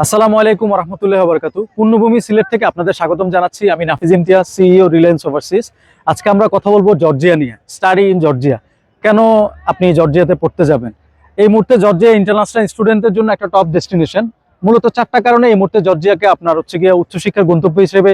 আসসালামু আলাইকুম রহমতুল্লাহ বরকাতু পূর্ণভূমি সিলেট থেকে আপনাদের স্বাগতম জানাচ্ছি আমি Nafiz Imtiaz, CEO Reliance Overseas. আজকে আমরা কথা বলব জর্জিয়া নিয়ে, স্টাডি ইন জর্জিয়া। কেন আপনি জর্জিয়াতে পড়তে যাবেন? এই মুহূর্তে জর্জিয়া ইন্টারন্যাশনাল স্টুডেন্টদের জন্য একটা টপ ডেস্টিনেশন। মূলত চারটা কারণে এই মুহূর্তে জর্জিয়াকে আপনার হচ্ছে গিয়ে উচ্চশিক্ষার গন্তব্য হিসেবে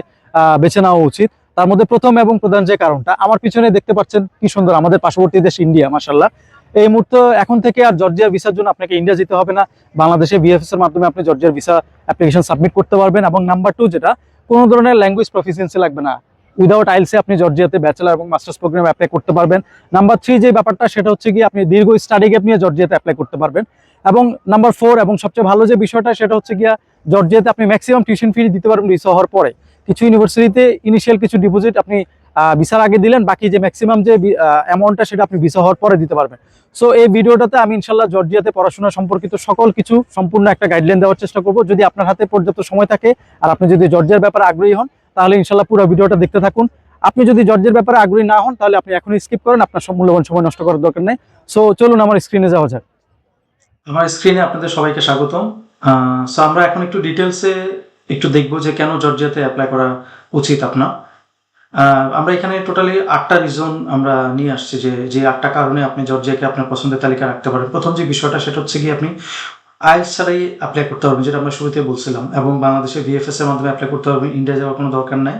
বেছে নেওয়া উচিত। তার মধ্যে প্রথম এবং প্রধান যে কারণটা, আমার পিছনে দেখতে পাচ্ছেন কি সুন্দর আমাদের পার্শ্ববর্তী দেশ ইন্ডিয়া মাসাল্লাহ এই মুহূর্তে এখন থেকে আর জর্জিয়া ভিসার জন্য আপনাকে ইন্ডিয়া যেতে হবে না। বাংলাদেশে বিএফএস এর মাধ্যমে আপনি জর্জিয়ার ভিসা অ্যাপ্লিকেশন সাবমিট করতে পারবেন এবং নাম্বার টু যেটা, কোনো ধরনের ল্যাঙ্গুয়েজ প্রফিসিয়েন্সি লাগবে না। উইদাউট আইলসে আপনি জর্জিয়াতে ব্যাচেলার এবং মাস্টার্স প্রোগ্রামে অ্যাপ্লাই করতে পারবেন। নাম্বার থ্রি যে ব্যাপারটা, সেটা হচ্ছে কি আপনি দীর্ঘ স্টাডি গ্যাপ নিয়ে জর্জিয়াতে অ্যাপ্লাই করতে পারবেন। এবং নাম্বার ফোর এবং সবচেয়ে ভালো যে বিষয়টা, সেটা হচ্ছে গিয়া জর্জিয়াতে আপনি ম্যাক্সিমাম টিউশন ফি দিতে পারবেন ভিসা হওয়ার পরে। কিছু ইউনিভার্সিটিতে ইনিশিয়াল কিছু ডিপোজিট আপনি ভিসার আগে দিলেন, বাকি যে ম্যাক্সিমাম যে অ্যামাউন্টটা সেটা আপনি ভিসা হওয়ার পরে দিতে পারবেন। সো এই ভিডিওটাতে আমি ইনশাল্লাহ জর্জিয়াতে পড়াশোনা সম্পর্কিত সকল কিছু সম্পূর্ণ একটা গাইডলাইন দেওয়ার চেষ্টা করব। যদি আপনার হাতে পর্যাপ্ত সময় থাকে আর আপনি যদি জর্জিয়ার ব্যাপারে আগ্রহী হন, তাহলে ইনশাল্লাহ পুরো ভিডিওটা দেখতে থাকুন। আপনি যদি জর্জের ব্যাপারে আগ্রহী না হন, তাহলে আপনি এখনই স্কিপ করেন, আপনার সব মূল্যবান সময় নষ্ট করার দরকার নেই। সো চলুন আমার স্ক্রিনে যাওয়া যাক। আমার স্ক্রিনে আপনাদের সবাইকে স্বাগতম। সো আমরা এখন একটু ডিটেলসে একটু দেখব যে কেন জর্জিয়াতে অ্যাপ্লাই করা উচিত আপনার। আমরা এখানে টোটালি আটটা রিজন আমরা নিয়ে আসছি যে যে আটটা কারণে আপনি জর্জিয়াকে আপনার পছন্দের তালিকা রাখতে পারেন। প্রথম যে বিষয়টা, সেটা হচ্ছে কি আপনি আইএলস ছাড়াই অ্যাপ্লাই করতে পারবেন, যেটা আমরা শুরুতে বলছিলাম, এবং বাংলাদেশে ভিএফএস এর মাধ্যমে অ্যাপ্লাই করতে পারবেন ইন্ডিয়া যাওয়ার কোনো দরকার নাই,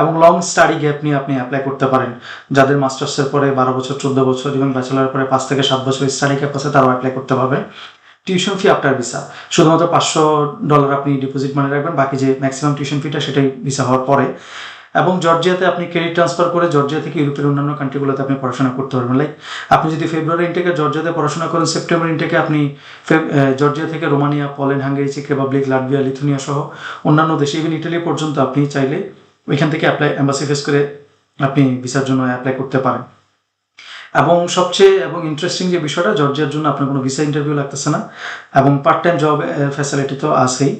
এবং লং স্টাডি গ্যাপ নিয়ে আপনি অ্যাপ্লাই করতে পারেন। যাদের মাস্টার্সের পরে বারো বছর, চোদ্দ বছর এবং ব্যাচেলারের পরে পাঁচ থেকে সাত বছর স্টাডি গ্যাপ আছে, তারাও অ্যাপ্লাই করতে পারবেন টিউশন ফি আফটার ভিসা শুধুমাত্র পাঁচশো ডলার আপনি ডিপোজিট মানে রাখবেন, বাকি যে ম্যাক্সিমাম টিউশন ফিটা সেটাই ভিসা হওয়ার পরে। এবং জর্জিয়াতে আপনি ক্রেডিট ট্রান্সফার করে জর্জিয়া থেকে ইউরোপের অন্যান্য কান্ট্রিগুলোতে আপনি পড়াশোনা করতে পারবেন। লাইক আপনি যদি ফেব্রুয়ারি ইনটেকে জর্জিয়াতে পড়াশোনা করেন সেপ্টেম্বর ইনটেকে আপনি জর্জিয়া থেকে রোমানিয়া পোল্যান্ড হাঙ্গেরি চেক রিপাবলিক লাটভিয়া লিথুনিয়া সহ অন্যান্য দেশে ইভেন ইটালি পর্যন্ত আপনি চাইলে ওইখান থেকে অ্যাপ্লাই অ্যাম্বাসি ফেস করে আপনি ভিসার জন্য অ্যাপ্লাই করতে পারেন। এবং সবচেয়ে, এবং ইন্টারেস্টিং যে বিষয়টা, জর্জিয়ার জন্য আপনার কোনো ভিসা ইন্টারভিউ লাগতেছে না, এবং পার্ট টাইম জব ফ্যাসিলিটি তো আছেই।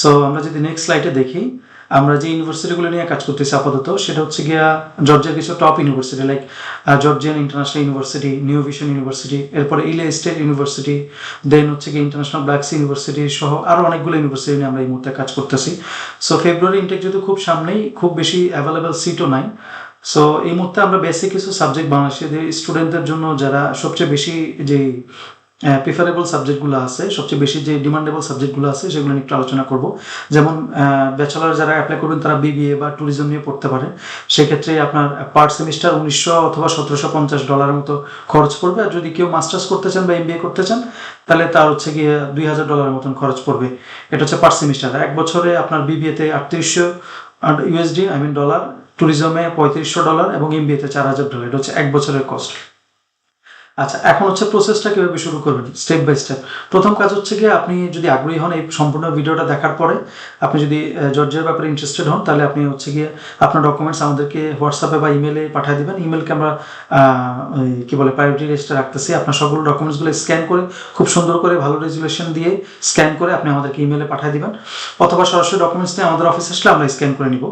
সো আমরা যদি নেক্সট স্লাইডে দেখি আমরা যে ইউনিভার্সিটিগুলো নিয়ে কাজ করতেছি আপাতত, সেটা হচ্ছে গিয়া জর্জিয়ার কিছু top university like Georgian International University New Vision University এরপরে ইলে স্টেট ইউনিভার্সিটি দেন হচ্ছে গিয়ে ইন্টারন্যাশনাল ব্ল্যাকস ইউনিভার্সিটি সহ আরও অনেকগুলো ইউনিভার্সিটি নিয়ে আমরা এই মুহূর্তে কাজ করতেছি। সো ফেব্রুয়ারি ইনটেক যেহেতু খুব সামনেই, খুব বেশি অ্যাভেলেবেল সিটও নাই। সো এই মুহূর্তে আমরা বেসিক কিছু সাবজেক্ট বাংলাদেশের স্টুডেন্টদের জন্য যারা সবচেয়ে বেশি যে প্রিফারেবল সাবজেক্টগুলো আছে, সবচেয়ে বেশি যে ডিমান্ডেবল সাবজেক্টগুলো আছে, সেগুলো নিয়ে একটু আলোচনা করব। যেমন ব্যাচেলার যারা অ্যাপ্লাই করবেন তারা বিবিএ বা ট্যুরিজম নিয়ে পড়তে পারেন সেক্ষেত্রে আপনার পার সেমিস্টার উনিশশো অথবা সতেরোশো পঞ্চাশ ডলারের মতো খরচ পড়বে। আর যদি কেউ মাস্টার্স করতে চান বা এমবিএ করতে চান, তাহলে তার হচ্ছে গিয়ে দুই হাজার ডলারের মতন খরচ পড়বে। এটা হচ্ছে পার সেমিস্টার এক বছরে আপনার বিবিএতে আটত্রিশশো ইউএসডি আই মিন ডলার ট্যুরিজমে পঁয়ত্রিশশো ডলার এবং এমবিএতে চার হাজার ডলার এটা হচ্ছে এক বছরের কস্ট আচ্ছা এখন হচ্ছে প্রসেসটা কীভাবে শুরু করবেন? স্টেপ বাই স্টেপ প্রথম কাজ হচ্ছে গিয়ে আপনি যদি আগ্রহী হন এই সম্পূর্ণ ভিডিওটা দেখার পরে আপনি যদি আহ, জর্জিয়ার ব্যাপারে ইন্টারেস্টেড হন তাহলে আপনি হচ্ছে গিয়ে আপনার ডকুমেন্টস আমাদেরকে হোয়াটসঅ্যাপে বা ইমেলে পাঠিয়ে দেবেন। ইমেলকে আমরা কি বলে প্রায়োরিটি লিস্টে রাখতেছি। আপনার সবগুলো ডকুমেন্টসগুলো স্ক্যান করে খুব সুন্দর করে ভালো রেজুলেশন দিয়ে স্ক্যান করে আপনি আমাদেরকে ইমেলে পাঠিয়ে দিবেন। অথবা সরাসরি ডকুমেন্টস নিয়ে আমাদের অফিসে আসলে আমরা স্ক্যান করে নিব।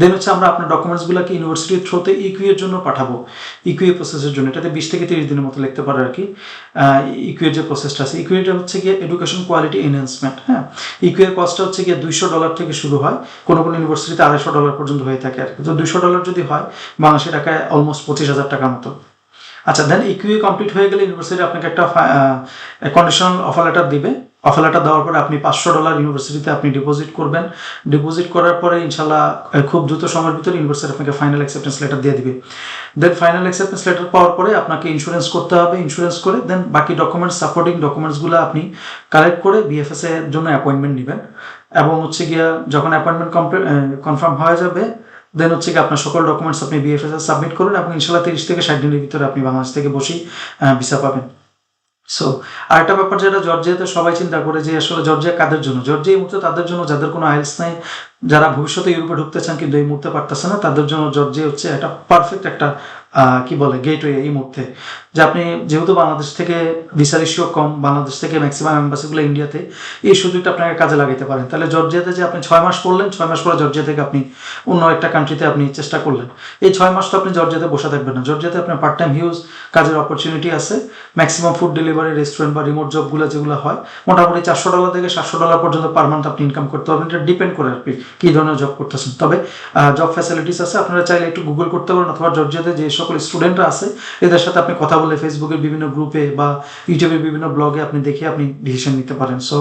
দেন হচ্ছে আমরা আপনার ডকুমেন্টসগুলোকে ইউনিভার্সিটির থ্রুতে ইকুইয়ের জন্য পাঠাবো। ইকুইয়ে প্রসেসের জন্য। এটাতে বিশ থেকে তিরিশ দিনের মতো লিখতে পারে আর কি। ইকুয়ের যে প্রসেসটা আছে ইকুয়েটা হচ্ছে গিয়ে এডুকেশন কোয়ালিটি এনহ্যান্সমেন্ট হ্যাঁ? ইকুয়ের কস্টটা হচ্ছে গিয়ে দুইশো ডলার থেকে শুরু হয়, কোনো কোনো ইউনিভার্সিটিতে আড়াইশো ডলার পর্যন্ত হয়ে থাকে আর কি। তো দুইশো ডলার যদি হয়, বাংলাদেশের টাকায় অলমোস্ট পঁচিশ হাজার টাকার মতো। আচ্ছা দেন ইকুয়ে কমপ্লিট হয়ে গেলে ইউনিভার্সিটি আপনাকে একটা কন্ডিশনাল অফার লেটার দিবে। অফার লেটার দেওয়ার পরে আপনি পাঁচশো ডলার ইউনিভার্সিটিতে আপনি ডিপোজিট করবেন। ডিপোজিট করার পরে ইনশাল্লাহ খুব দ্রুত সময়ের ভিতরে ইউনিভার্সিটি আপনাকে ফাইনাল অ্যাকসেপ্টেন্স লেটার দিয়ে দিবে। দেন ফাইনাল অ্যাকসেপ্টেন্স লেটার পাওয়ার পরে আপনাকে ইন্স্যুরেন্স করতে হবে ইন্স্যুরেন্স করে দেন বাকি ডকুমেন্টস সাপোর্টিং ডকুমেন্টসগুলো আপনি কালেক্ট করে বিএফএস এর জন্য অ্যাপয়েন্টমেন্ট নেবেন। এবং হচ্ছে গিয়া যখন অ্যাপয়েন্টমেন্ট কনফার্ম হয়ে যাবে দেন হচ্ছে কি আপনার সকল ডকুমেন্টস আপনি বিএফএস সাবমিট করুন এবং ইনশাল্লাহ তিরিশ থেকে ষাট দিনের ভিতরে আপনি বাংলাদেশ থেকে বসেই ভিসা পাবেন। সো আরেকটা ব্যাপার যেটা জর্জিয়াতে সবাই চিন্তা করে যে আসলে জর্জিয়া কাদের জন্য? জর্জিয়া এই মুহূর্তে তাদের জন্য যাদের কোনো আইলস নাই, যারা ভবিষ্যতে ইউরোপে ঢুকতে চান কিন্তু এই মুহূর্তে পারতেছে না, তাদের জন্য জর্জিয়া হচ্ছে একটা পারফেক্ট একটা কি বলে গেটওয়ে এই মুহূর্তে। যে আপনি যেহেতু বাংলাদেশ থেকে ভিসার ইস্যু কম, বাংলাদেশ থেকে ম্যাক্সিমাম এম্বাসিগুলো ইন্ডিয়াতে এই সুযোগটা আপনাকে কাজে লাগাতে পারেন। তাহলে জর্জিয়াতে যে আপনি ছয় মাস করলেন ছয় মাস পরে জর্জিয়া থেকে আপনি অন্য একটা কান্ট্রিতে আপনি চেষ্টা করলেন। এই ছয় মাস তো আপনি জর্জিয়াতে বসে থাকবেন না। জর্জিয়াতে আপনার পার্ট টাইম হিউজ কাজের অপরচুনিটি আছে। ম্যাক্সিমাম ফুড ডেলিভারি রেস্টুরেন্ট বা রিমোট জবগুলো যেগুলো হয়, মোটামুটি চারশো ডলার থেকে সাতশো ডলার পর্যন্ত পার মান্থ আপনি ইনকাম করতে পারবেন। এটা ডিপেন্ড করে আর কি, কী ধরনের জব করতেছেন। তবে জব ফ্যাসিলিটিস আছে। আপনারা চাইলে একটু গুগল করতে পারেন, অথবা জর্জিয়াতে যে সকল স্টুডেন্টরা আছে, এদের সাথে আপনি কথা বলে ফেসবুকের বিভিন্ন গ্রুপে বা ইউটিউবের বিভিন্ন ব্লগে আপনি দেখে আপনি ডিসিশন নিতে পারেন। সো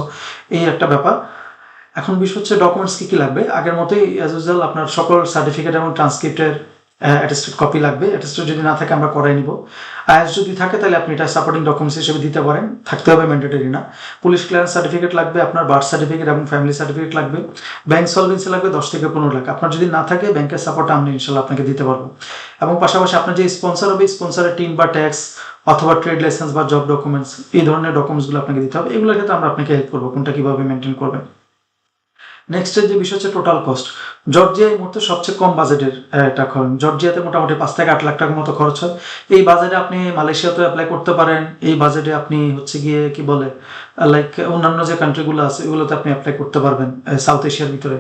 এই একটা ব্যাপার। এখন বিষয় হচ্ছে ডকুমেন্টস কী কী লাগবে? আগের মতোই অ্যাজ ইউজুয়াল আপনার সকল সার্টিফিকেট এবং ট্রান্সক্রিপ্টের অ্যাটেস্টেড কপি লাগবে। অ্যাটেস্টেড যদি না থাকে, আমরা করাই নিব। আয়াস যদি থাকে, তাহলে আপনি এটা সাপোর্টিং ডকুমেন্টস হিসেবে দিতে পারেন। থাকতে হবে ম্যান্ডেটরি না। পুলিশ ক্লিয়ারেন্স সার্টিফিকেট লাগবে, আপনার বার্থ সার্টিফিকেট এবং ফ্যামিলি সার্টিফিকেট লাগবে। ব্যাংক সলভেন্সি লাগবে দশ থেকে পনেরো লাখ। আপনার যদি না থাকে ব্যাংকের সাপোর্ট আমি ইনশাল্লাহ আপনাকে দিতে পারব। এবং পাশাপাশি আপনার যে স্পন্সর হবে স্পন্সরের টিম বা ট্যাক্স অথবা ট্রেড লাইসেন্স বা জব ডকুমেন্টস এই ধরনের ডকুমেন্টসগুলো আপনাকে দিতে হবে। এগুলোর ক্ষেত্রে আমরা আপনাকে হেল্প করব, কোনটা কীভাবে মেনটেন করবেন। নেক্সটের যে বিষয় হচ্ছে টোটাল কস্ট জর্জিয়া এই মুহূর্তে সবচেয়ে কম বাজেটের একটা খরচ। জর্জিয়াতে মোটামুটি পাঁচ থেকে আট লাখ টাকার মতো খরচ হয়। এই বাজেটে আপনি মালয়েশিয়াতে অ্যাপ্লাই করতে পারেন। এই বাজেটে আপনি হচ্ছে গিয়ে, কি বলে লাইক অন্যান্য যে কান্ট্রিগুলো আছে এগুলোতে আপনি অ্যাপ্লাই করতে পারবেন সাউথ এশিয়ার ভিতরে।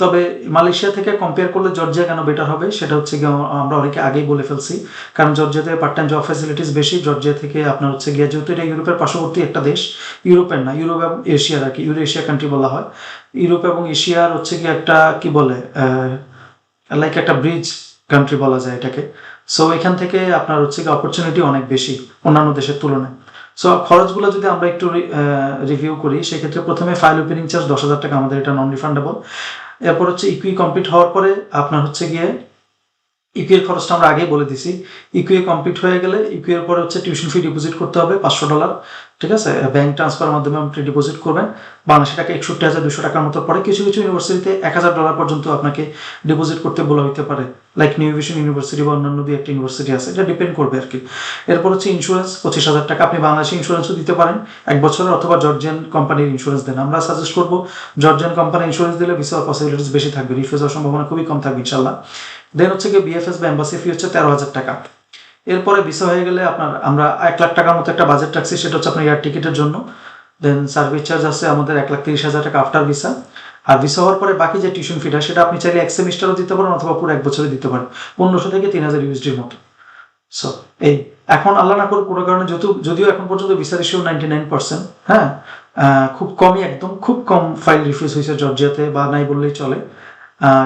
তবে মালয়েশিয়া থেকে কম্পেয়ার করলে জর্জিয়া কেন বেটার হবে, সেটা হচ্ছে গিয়ে আমরা অনেকে আগেই বলে ফেলছি। কারণ জর্জিয়াতে পার্ট টাইম জব ফ্যাসিলিটিস বেশি, জর্জিয়া থেকে আপনার হচ্ছে গিয়ে যেহেতু এটা ইউরোপের পার্শ্ববর্তী একটা দেশ, ইউরোপের না, ইউরোপ এবং এশিয়ার আর কি ইউরো এশিয়া কান্ট্রি বলা হয়। ইউরোপ এবং এশিয়ার হচ্ছে কি একটা, কি বলে লাইক একটা ব্রিজ কান্ট্রি বলা যায় এটাকে। সো এখান থেকে আপনার হচ্ছে গিয়ে অপরচুনিটি অনেক বেশি অন্যান্য দেশের তুলনায়। সো খরচগুলো যদি আমরা একটু রিভিউ করি, সেক্ষেত্রে প্রথমে ফাইল ওপেনিং চার্জ দশ হাজার টাকা আমাদের এটা নন রিফান্ডেবল এরপর হচ্ছে ইকুই কমপ্লিট হওয়ার পরে আপনার হচ্ছে গিয়ে ইকুইয়ের খরচটা আমরা আগেই বলে দিছি। ইকুইয়ে কমপ্লিট হয়ে গেলে ইকুইয়ের পরে হচ্ছে টিউশন ফি ডিপোজিট করতে হবে পাঁচশো ডলার ঠিক আছে? ব্যাংক ট্রান্সফারের মাধ্যমে আপনি ডিপোজিট করবেন। বাংলাদেশি টাকা একষট্টি হাজার দুশো টাকার মতো পরে কিছু কিছু ইউনিভার্সিটিতে এক হাজার ডলার পর্যন্ত আপনাকে ডিপোজিট করতে বলা হইতে পারে। লাইক নিউ ভিশন ইউনিভার্সিটি বা অন্যান্য দুই একটা ইউনিভার্সিটি আছে, এটা ডিপেন্ড করবে আর কি এরপর হচ্ছে ইন্স্যুরেন্স পঁচিশ হাজার টাকা আপনি বাংলাদেশি ইন্স্যুরেন্সও দিতে পারেন। এক বছরের অথবা জর্জিয়ান কোম্পানির ইন্স্যুরেন্স দেন। আমরা সাজেস্ট করব জর্জিয়ান কোম্পানির ইন্স্যুরেন্স দিলে ভিসা পসিবিলিটিস বেশি থাকবে। রিফিউজ হওয়ার সম্ভাবনা খুবই কম থাকবে ইনশাল্লাহ দেন হচ্ছে গিয়ে বিএফএস বা এম্বাসি ফি হচ্ছে তেরো হাজার টাকা। এরপরে ভিসা হয়ে গেলে আপনার, আমরা এক লাখ টাকার মতো একটা বাজেট রাখছি, সেটা হচ্ছে আপনার এয়ার টিকিটের জন্য। দেন সার্ভিস চার্জ আছে আমাদের এক লাখ তিরিশ হাজার টাকা আফটার ভিসা আর ভিসা হওয়ার পরে বাকি যে টিউশন ফিটা সেটা আপনি চাইলে এক সেমিস্টারও দিতে পারেন অথবা পুরো এক বছরে দিতে পারেন, পনেরোশো থেকে তিন হাজার ইউএসডির মতো। সো এই, এখন আল্লাহ না করে কোনো কারণে যদিও যদিও এখন পর্যন্ত visa ratio ninety nine percent হ্যাঁ খুব কমই একদম, খুব কম ফাইল রিফিউজ হয়েছে জর্জিয়াতে বা নাই বললেই চলে।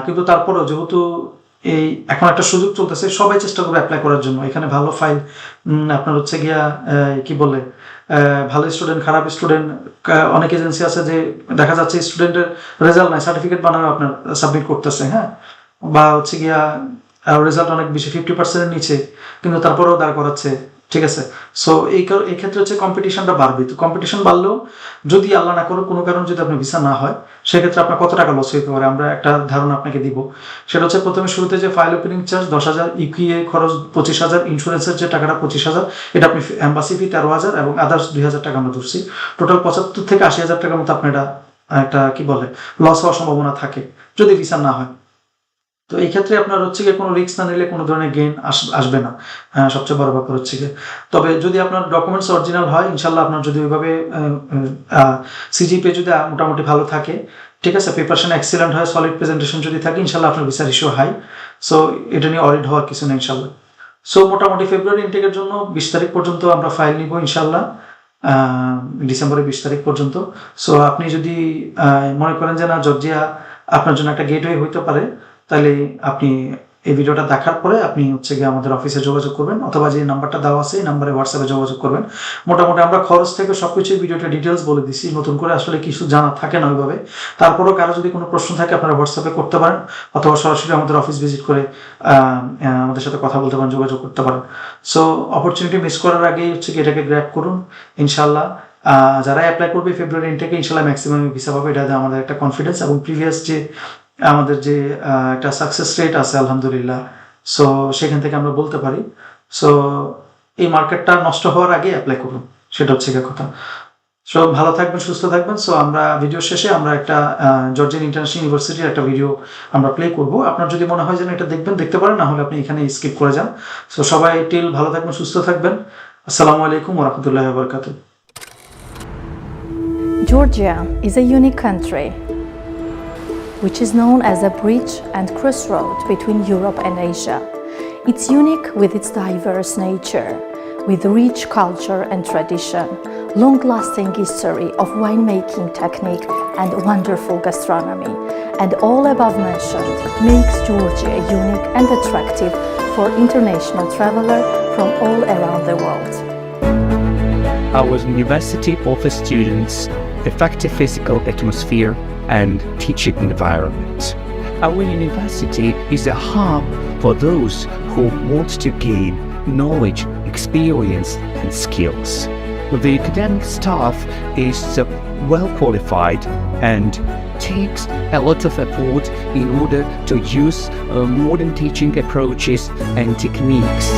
কিন্তু তারপরেও যেহেতু এই এখন একটা সুযোগ চলতেছে, সবাই চেষ্টা করবে অ্যাপ্লাই করার জন্য। এখানে ভালো ফাইল আপনার হচ্ছে গিয়া কি বলে ভালো স্টুডেন্ট খারাপ স্টুডেন্ট অনেক এজেন্সি আছে যে দেখা যাচ্ছে স্টুডেন্টের রেজাল্ট নাই সার্টিফিকেট বানানো আপনার সাবমিট করতেছে হ্যাঁ? বা হচ্ছে গিয়া রেজাল্ট অনেক বেশি ফিফটি পার্সেন্টের নিচে, কিন্তু তারপরেও দাঁড় করাচ্ছে। ঠিক আছে? সো এই এই ক্ষেত্রে হচ্ছে কম্পিটিশনটা বাড়বে। তো কম্পিটিশন বাড়লেও যদি আল্লাহ না করো কোনো কারণ যদি আপনার ভিসা না হয়, সেক্ষেত্রে আপনার কত টাকা লস হতে পারে? আমরা একটা ধারণা আপনাকে দিব। সেটা হচ্ছে প্রথমে শুরুতে যে ফাইল ওপেনিং চার্জ দশ হাজার ইকুইএ খরচ পঁচিশ হাজার ইন্স্যুরেন্সের যে টাকাটা পঁচিশ হাজার, এটা আপনি অ্যাম্বাসি ফি তেরো হাজার এবং আদার্স দুই হাজার টাকা আমরা ধরছি। টোটাল পঁচাত্তর থেকে আশি হাজার টাকার মতো আপনার এটা, একটা কি বলে লস হওয়ার সম্ভাবনা থাকে, যদি ভিসা না হয়। তো এই ক্ষেত্রে আপনার হচ্ছে গিয়ে কোনো রিস্ক না নিলে কোনো ধরনের গেইন আসবে না। হ্যাঁ, সবচেয়ে বড় ব্যাপার হচ্ছে গিয়ে। তবে যদি আপনার ডকুমেন্টস অরিজিনাল হয় ইনশাল্লাহ আপনার যদি ওইভাবে সিজিপি যদি মোটামুটি ভালো থাকে ঠিক আছে? প্রিপারেশন এক্সিলেন্ট হয় সলিড প্রেজেন্টেশন যদি থাকে ইনশাল্লাহ আপনার ভিসার ইস্যু হাই সো এটা নিয়ে অডিট হওয়ার কিছু নেই ইনশাল্লাহ সো মোটামুটি ফেব্রুয়ারি ইনটেকের জন্য বিশ তারিখ পর্যন্ত আমরা ফাইল নিব ইনশাল্লাহ ডিসেম্বরের বিশ তারিখ পর্যন্ত। সো আপনি যদি মনে করেন যে না জর্জিয়া আপনার জন্য একটা গেটওয়ে হইতে পারে তাহলে আপনি এই ভিডিওটা দেখার পরে আপনি হচ্ছে গিয়ে আমাদের অফিসে যোগাযোগ করবেন, অথবা যে নাম্বারটা দেওয়া আছে এই নাম্বারে হোয়াটসঅ্যাপে যোগাযোগ করবেন। মোটামুটি আমরা খরচ থেকে সব সবকিছু ভিডিওটা ডিটেলস বলে দিচ্ছি নতুন করে আসলে কিছু জানা থাকে না ওইভাবে। তারপরেও কারও যদি কোনো প্রশ্ন থাকে আপনারা হোয়াটসঅ্যাপে করতে পারেন, অথবা সরাসরি আমাদের অফিস ভিজিট করে আমাদের সাথে কথা বলতে পারেন, যোগাযোগ করতে পারেন। সো অপরচুনিটি মিস করার আগেই হচ্ছে কি এটাকে গ্র্যাপ করুন ইনশাল্লাহ যারা অ্যাপ্লাই করবে ফেব্রুয়ারি ইনটেকে ইনশাল্লাহ ম্যাক্সিমাম ভিসা পাবে, এটা আমাদের একটা কনফিডেন্স এবং প্রিভিয়াস যে আমাদের যে একটা সাকসেস রেট আছে, আলহামদুলিল্লাহ। সো সেখান থেকে আমরা বলতে পারি। সো এই মার্কেটটা নষ্ট হওয়ার আগে অ্যাপ্লাই করুন। সেটা হচ্ছে গিয়ে কথা। সব ভালো থাকবেন, সুস্থ থাকবেন। সো আমরা ভিডিও শেষে আমরা একটা জর্জিয়ান ইন্টারন্যাশনাল ইউনিভার্সিটির একটা ভিডিও আমরা প্লে করব। আপনার যদি মনে হয় যেন এটা দেখবেন, দেখতে পারেন, না হলে আপনি এখানে স্কিপ করে যান। সো সবাই টিল ভালো থাকবেন, সুস্থ থাকবেন। আসসালামু আলাইকুম ওরহমতুল্লাহ বরকাতু Georgia is a unique country. Which is known as a bridge and crossroad between Europe and Asia. It's unique with its diverse nature, with rich culture and tradition, long lasting history of winemaking technique, and wonderful gastronomy. And all above mentioned makes Georgia unique and attractive for international traveler from all around the world. Our university offers students effective physical atmosphere and teaching environment. Our university is a hub for those who want to gain knowledge, experience, and skills. The academic staff is uh, well qualified and takes a lot of effort in order to use uh, modern teaching approaches and techniques.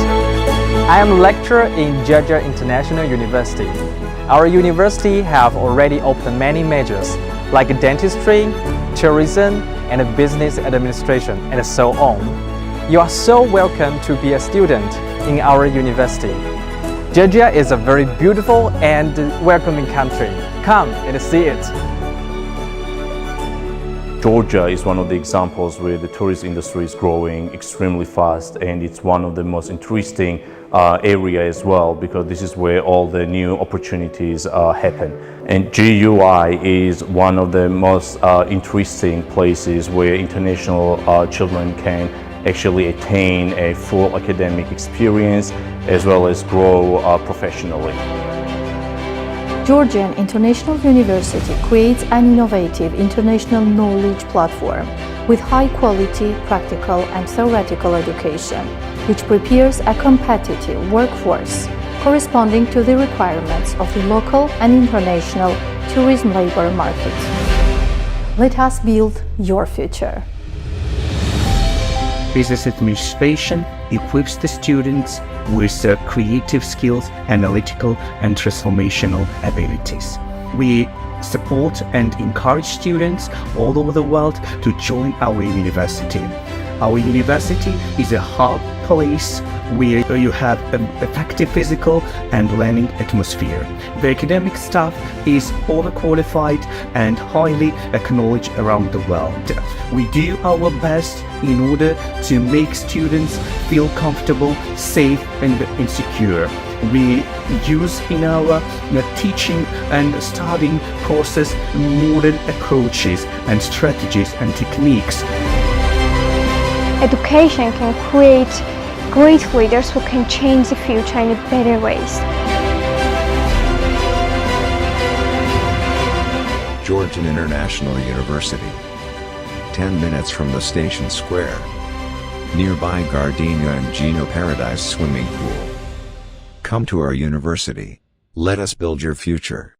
I am a lecturer in Georgia International University. Our university have already opened many majors like dentistry, tourism, and business administration, and so on. You are so welcome to be a student in our university. Georgia is a very beautiful and welcoming country. Come and see it. Georgia is one of the examples where the tourist industry is growing extremely fast and it's one of the most interesting uh, area as well because this is where all the new opportunities uh, happen. And GUI is one of the most uh, interesting places where international uh, children can actually attain a full academic experience as well as grow uh, professionally. Georgian International University creates an innovative international knowledge platform with high quality practical and theoretical education, which prepares a competitive workforce corresponding to the requirements of the local and international tourism labor market. Let us build your future. Business administration equips the students with creative skills, analytical and transformational abilities. We support and encourage students all over the world to join our university. Our university is a hub place where you have an effective physical and learning atmosphere. The academic staff is overqualified and highly acknowledged around the world. We do our best in order to make students feel comfortable, safe, and insecure. We use in our uh, teaching and studying process modern approaches and strategies and techniques Education can create great leaders who can change the future in better ways. Georgian International University. 10 minutes from the station square. Nearby Gardenia and Gino Paradise swimming pool. Come to our university. Let us build your future.